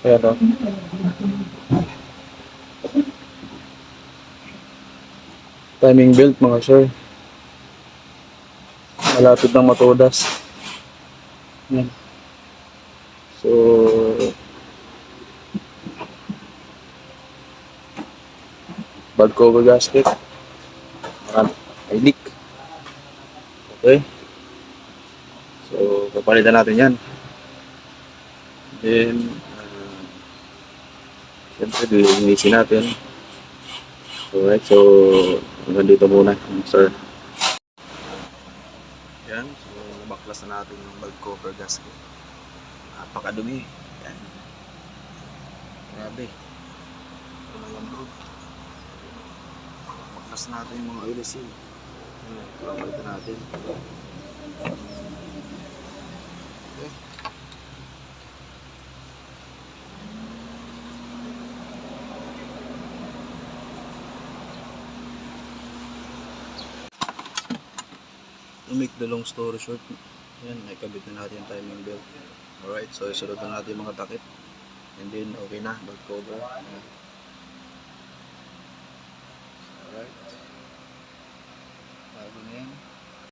Ayan o. Timing belt mga sir. Malapit ng matodas. Ayan. So, bag cover gasket. Marami. Ay, leak. Okay. So, papalitan natin yan. Then, siyempre, lilinisin natin. Alright, so, hanggang dito muna, sir. Yan, so, baklas na natin yung bag cover gasket. Napakadumi. Yan. Grabe. Ito na yan, bro. Baklas natin yung mga oil seal. Yan, papalitan natin. To make the long story short, yan, nakikabit na natin yung timing belt. Alright, so isunod na natin mga takip. And then, okay na, bag cover. Yan. Alright. Bago na yan.